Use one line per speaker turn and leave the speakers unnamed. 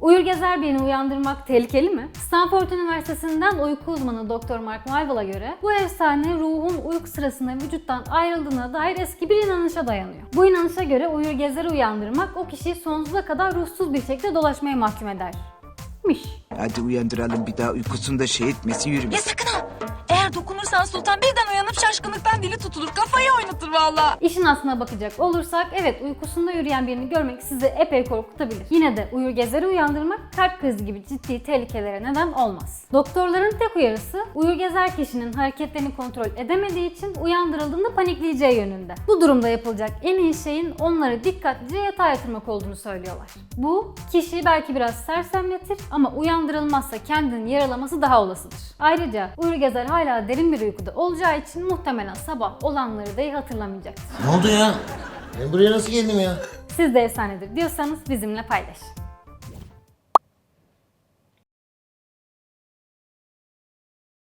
Uyur gezer birini uyandırmak tehlikeli mi? Stanford Üniversitesi'nden uyku uzmanı Dr. Mark Marvel'a göre bu efsane ruhun uyku sırasında vücuttan ayrıldığına dair eski bir inanışa dayanıyor. Bu inanışa göre uyur gezeri uyandırmak o kişiyi sonsuza kadar ruhsuz bir şekilde dolaşmaya mahkum eder. Miş.
Hadi uyandıralım bir daha uykusunda şey etmesi yürüme.
Ya sakın ha. Eğer dokunursan Sultan birden uyanıp. Kafayı valla.
İşin aslına bakacak olursak evet uykusunda yürüyen birini görmek sizi epey korkutabilir. Yine de uyur gezeri uyandırmak kalp krizi gibi ciddi tehlikelere neden olmaz. Doktorların tek uyarısı uyur gezer kişinin hareketlerini kontrol edemediği için uyandırıldığında panikleyeceği yönünde. Bu durumda yapılacak en iyi şeyin onları dikkatlice yatağa yatırmak olduğunu söylüyorlar. Bu kişiyi belki biraz sersemletir ama uyandırılmazsa kendini yaralaması daha olasıdır. Ayrıca uyur gezer hala derin bir uykuda olacağı için muhtemelen sabah olanları dahi hatırlamayacaktır.
Ne oldu ya? Ben buraya nasıl geldim ya?
Siz de efsanedir diyorsanız bizimle paylaşın.